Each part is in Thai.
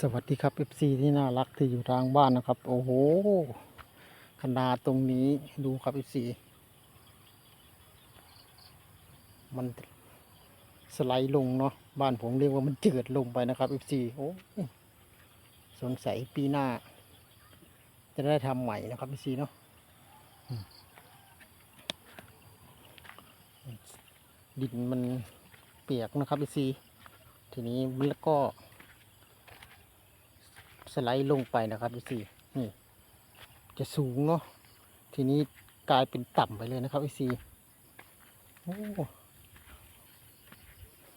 สวัสดีครับ FC ที่น่ารักที่อยู่ทางบ้านนะครับ โอ้โหขนาดตรงนี้ดูครับ FC มันสไลด์ลงเนาะบ้านผมเรียกว่ามันเจิดลงไปนะครับ FC โอ้สงสัยปีหน้า จะได้ทำใหม่นะครับ FC เนาะดินมันเปียกนะครับ FC ทีนี้มันแล้วก็ สไลด์ลงไปนะครับพี่ซีนี่ จะสูงเนาะทีนี้กลายเป็นต่ำไปเลยนะครับพี่ซีโอ้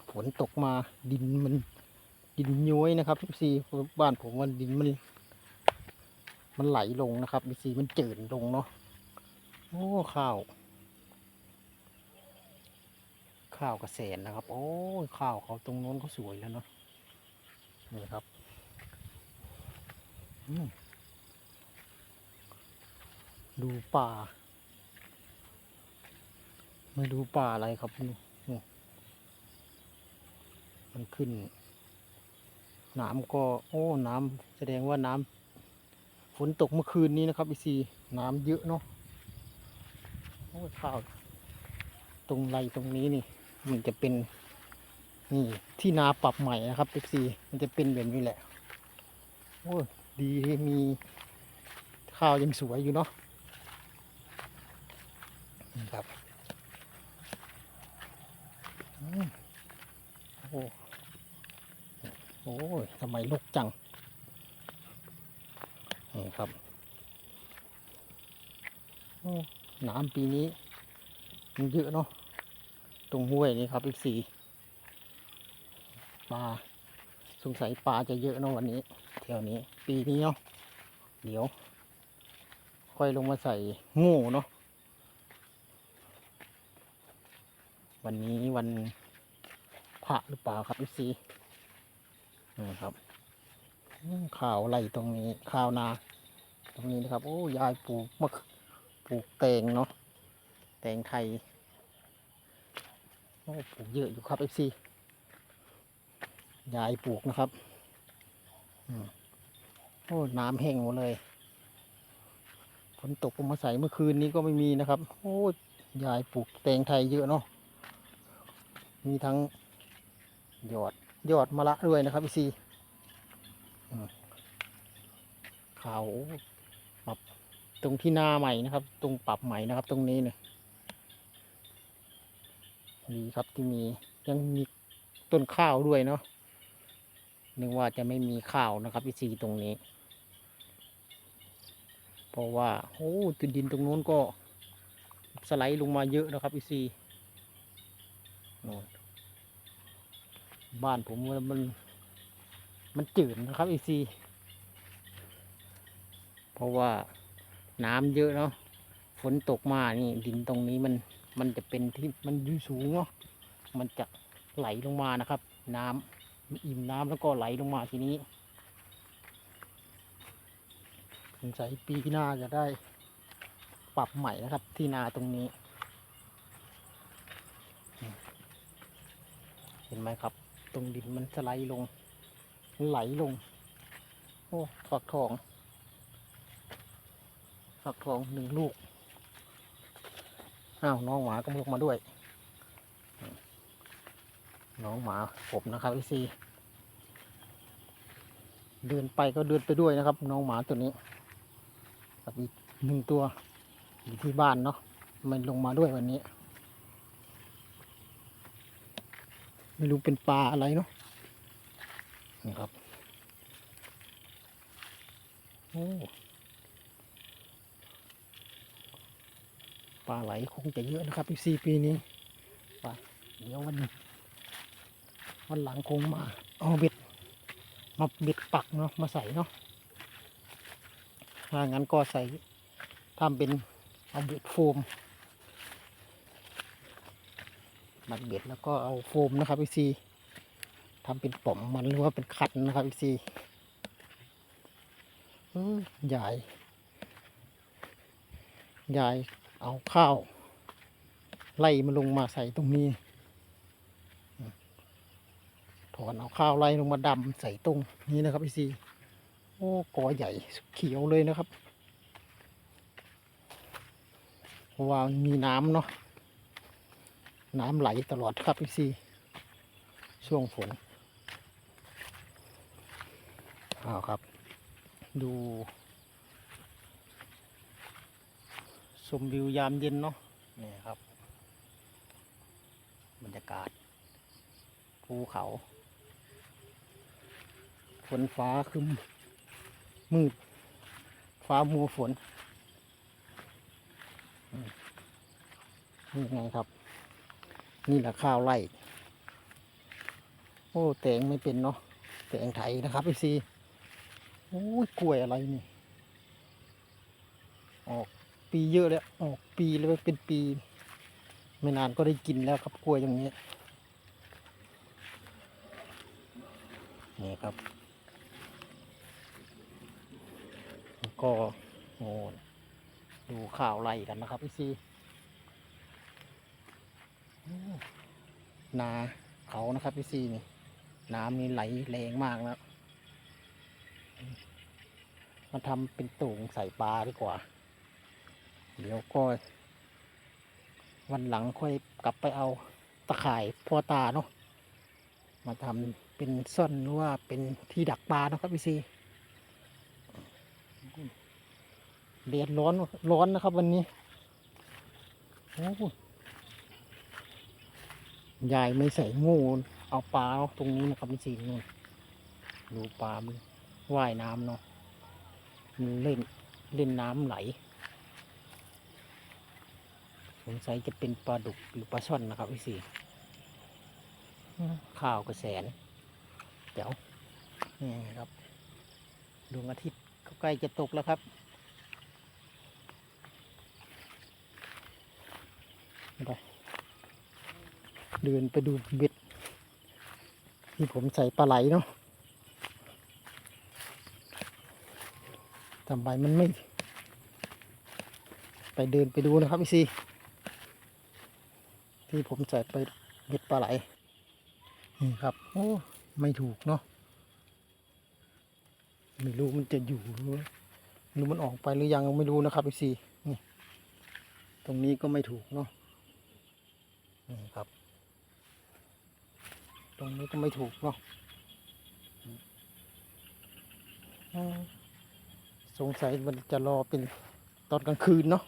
ฝนตกมาดินมันดินย้อยนะครับพี่ซีบ้านผมว่าดินมันมันไหลลงนะครับพี่ซีมันเจิ่นลงเนาะโอ้ข้าว ข้าวกระแสนนะครับ โอ้ข้าวเขาตรงโน้นเขาสวยแล้วเนาะนี่ครับ ดูป่า ไม่ดูป่าอะไรครับนี่มันขึ้น น้ำก็ โอ้ น้ำแสดงว่าน้ำฝนตกเมื่อคืนนี้นะครับอีซีน้ำเยอะเนาะโอ้ยข้าวตรงไรตรงนี้นี่ มันจะเป็น นี่ ที่นาปรับใหม่นะครับอีซีมันจะเป็นแบบนี้แหละ โอ้ย ดีที่มีข้าวยังสวยอยู่เนาะนี่ครับโอ้โอ้ยทำไมลกจังนี่ครับโอ้น้ำปีนี้มันเยอะเนาะตรงห้วยนี่ครับอีกสี่ปลาสงสัยปลาจะเยอะเนาะวันนี้ ถวนี้ ปีนี้เนาะเดี๋ยว ค่อยลงมาใส่งูเนาะวันนี้วันพระหรือเปล่าครับอีซีนี่ครับข้าวไรตรงนี้ข้าวนา ตรงนี้นะครับ โอ้ยายปลูกมะปลูกแตงเนาะแตงไทยโอ้ปลูกเยอะอยู่ครับเอฟซียายปลูกนะครับ โอ้น้ำแห้งหมดเลยฝนตกลงมาใส่เมื่อคืนนี้ก็ไม่มีนะครับ โอ้ยายปลูกแตงไทยเยอะเนาะมีทั้งยอดยอดมะละด้วยนะครับพี่ซีอืมขาวปรับตรงที่หน้าใหม่นะครับ ตรงปรับใหม่นะครับ ตรงนี้เนี่ยดีครับที่มียังมีต้นข้าวด้วยเนาะนึกว่าจะไม่มีข้าวนะครับพี่ซีตรงนี้ ราะว่าโอ้ตินดินตรงนู้นก็สไลด์ลงมาเยอะนะครับพี่ซีโน่นบ้านผมมันมันจืดนะครับพี่ซีเพราะว่าน้ำเยอะเนาะฝนตกมานี่ดินตรงนี้มันมันจะเป็นที่มันอยู่สูงเนาะมันจะไหลลงมานะครับ น้ำอิ่มน้ำแล้วก็ไหลลงมาทีนี้ส งสัยปีหน้าจะได้ปรับใหม่นะครับ ที่นาตรงนี้ เห็นไหมครับ ตรงดินมันสไลด์ลง ไหลลง โอ้ฝักทองฝักทองหนึ่งลูก อ้าว น้องหมาก็ลงมาด้วย น้องหมาผมนะครับพี่ซีเดินไปก็เดินไปด้วยนะครับ น้องหมาตัวนี้ กับอีกหนึ่งตัวอยู่ที่บ้านเนาะมันลงมาด้วยวันนี้ ไม่รู้เป็นปลาอะไรเนาะนี่ครับโอ้ปลาไหลคงจะเยอะนะครับอีกสี่ปีนี้ไปเดี๋ยววันวันหลังคงมาเอาเบ็ดมาเบ็ดปักเนาะมาใส่เนาะ ถ้างั้นก็ใส่ทำเป็นเอาเบ็ดโฟมมัดเบ็ดแล้วก็เอาโฟมนะครับพี่ซีทำเป็นป่อมมันหรือว่าเป็นคันนะครับพี่ซีเอ้ยยายยายเอาข้าว ไล่มาลงมาใส่ตรงนี้ถอนเอาข้าวไร่ลงมาดำใส่ตรงนี้นะครับพี่ซี โอ้กอใหญ่เขียวเลยนะครับเพราะว่ามีน้ำเนาะน้ำไหลตลอดครับพี่ซีช่วงฝนอ้าวครับ ดูชมวิวยามเย็นเนาะนี่ครับ บรรยากาศ ภูเขาฝนฟ้าคึม มืด ฟ้ามัวฝนนี่ไงครับ นี่แหละข้าวไร่ โอ้แตงไม่เป็นเนาะแตงไทยนะครับพี่ซีโอ้ยกล้วยอะไรนี่ ออกปีเยอะแล้ว ออกปีแล้วเป็นปี ไม่นานก็ได้กินแล้วครับกล้วยอย่างนี้นี่ครับแล้ว ก็โอ้ดูข่าวไล่กันนะครับพี่ซีโอ้นาเขานะครับพี่ซีนี่น้ำนี่ไหลแรงมากแล้วมาทำเป็นตุ่งใส่ปลาดีกว่า เดี๋ยวก็ วันหลังค่อยกลับไปเอาตะข่ายพ่อตาเนาะมาทำเป็นซ่อนหรือว่าเป็นที่ดักปลาเนาะครับพี่ซี เดือดร้อนร้อนนะครับ วันนี้โอ้ยายไม่ใส่งูเอาปลาตรงนี้นะครับพี่ซีนู่นดูปลามันว่ายน้ำเนาะมันเล่นเล่นน้ำไหลสงสัยจะเป็นปลาดุกหรือปลาช่อนนะครับพี่ซีข้าวกระแสนเดี๋ยวนี่ครับดวงอาทิตย์ก็ใกล้จะตกแล้วครับ ไปเดินไปดูเบ็ดที่ผมใส่ปลาไหลเนาะทำไมมันไม่ ไปเดินไปดูนะครับพี่ซีที่ผมใส่ไปเบ็ดปลาไหล นี่ครับ โอ้ ไม่ถูกเนาะ ไม่รู้มันจะอยู่หรือหรือมันออกไปหรือยังไม่รู้นะครับพี่ซีนี่ ตรงนี้ก็ไม่ถูกเนาะ นี่ครับ ตรงนี้ก็ไม่ถูกเนาะสงสัยมันจะรอเป็นตอนกลางคืนเนาะ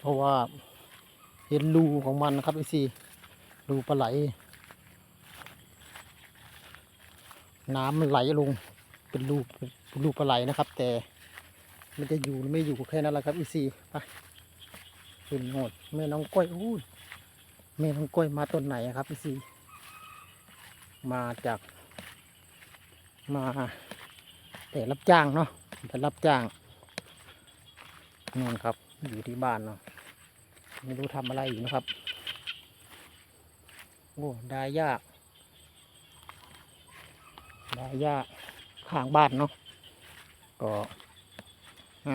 เพราะว่าเห็นรูของมันนะครับไอซีรูปลาไหล น้ำมันไหลลงเป็นรูปรูปลาไหลนะครับ แต่มันจะอยู่ไม่อยู่แค่นั้นแหละครับไอซีไป ขึ้นโหดแม่น้องก้อยอู้ยแม่น้องก้อยมาต้นไหนครับไอซีมาจาก มาแต่รับจ้างเนาะแต่รับจ้างนู่นครับ อยู่ที่บ้านเนาะไม่รู้ทำอะไรอยู่นะครับโอ้ได้ยากได้ยากข้างบ้านเนาะก็อะ